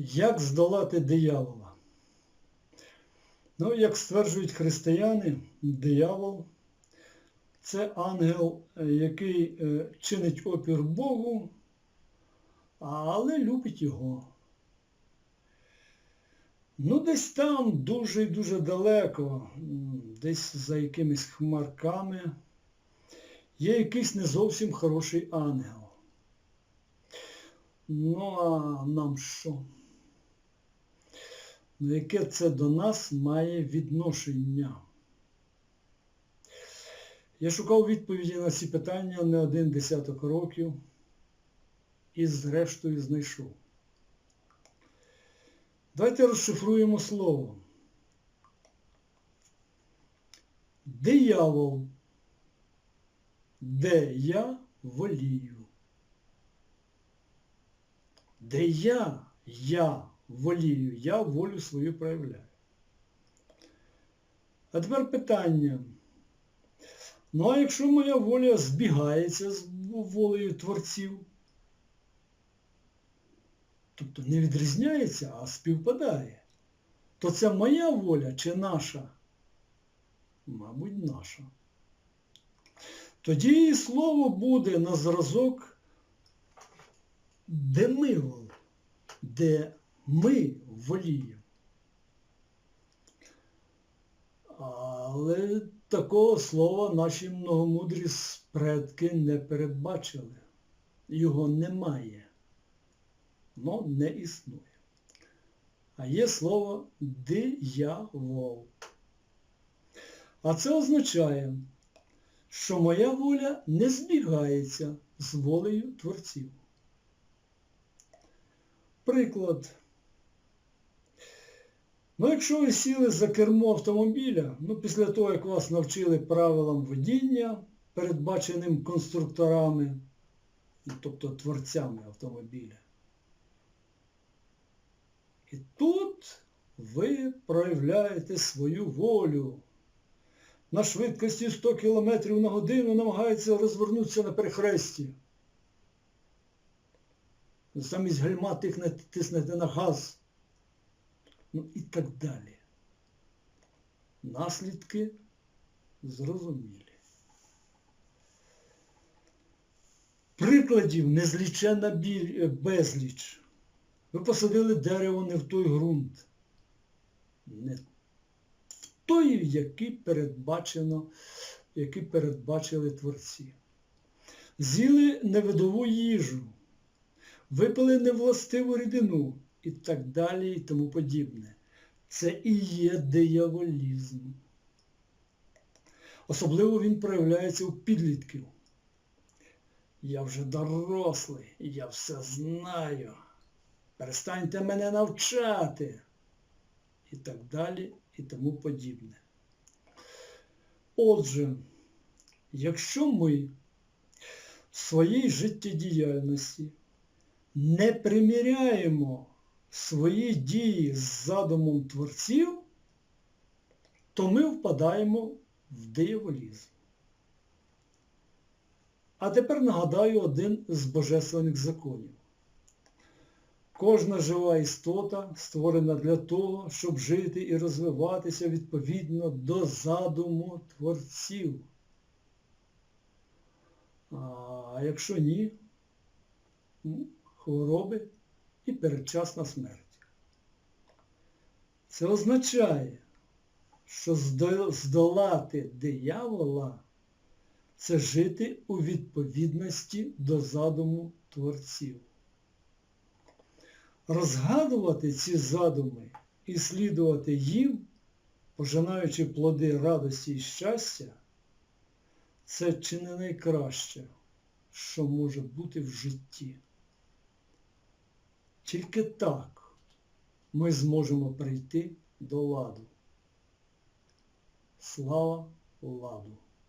Як здолати диявола? Ну, як стверджують християни, диявол це ангел, е, який е, чинить опір Богу, але любить його. Ну, десь там дуже і дуже далеко, десь за якимись хмарками, є якийсь не зовсім хороший ангел. Ну, а нам що? Ну, яке це до нас має відношення? Я шукав відповіді на ці питання не один десяток років і зрештою знайшов. Давайте розшифруємо слово. Диявол. Де я волію. Де я, я волію, я волю свою проявляю. А тепер питання. Ну а якщо моя воля збігається з волею творців, тобто не відрізняється, а співпадає, то це моя воля чи наша? Мабуть, наша. Тоді і слово буде на зразок, де ми де ми воліємо. Але такого слова наші многомудрі предки не передбачили. Його немає. Воно не існує. А є слово диявол. А це означає, що моя воля не збігається з волею творців. Приклад. Ну, якщо ви сіли за кермо автомобіля, ну, після того, як вас навчили правилам водіння, передбаченим конструкторами, тобто творцями автомобіля, і тут ви проявляєте свою волю. На швидкості 100 км на годину намагається розвернутися на перехресті. Замість гальма тиснете на газ. Ну і так далі. Наслідки зрозумілі. Прикладів незлічена е, безліч. Ви посадили дерево не в той ґрунт. Не в той, який передбачено, який передбачили творці. З'їли невидову їжу, випили невластиву рідину і так далі і тому подібне. Це і є дияволізм. Особливо він проявляється у підлітків. Я вже дорослий, я все знаю. Перестаньте мене навчати. І так далі і тому подібне. Отже, якщо ми в своїй життєдіяльності не приміряємо свої дії з задумом творців, то ми впадаємо в дияволізм. А тепер нагадаю один з божественних законів. Кожна жива істота створена для того, щоб жити і розвиватися відповідно до задуму творців. А якщо ні, хвороби і передчасна смерть. Це означає, що здолати диявола це жити у відповідності до задуму творців. Розгадувати ці задуми і слідувати їм, пожинаючи плоди радості і щастя, це чи не найкраще, що може бути в житті. Тільки так ми зможемо прийти до ладу. Слава ладу!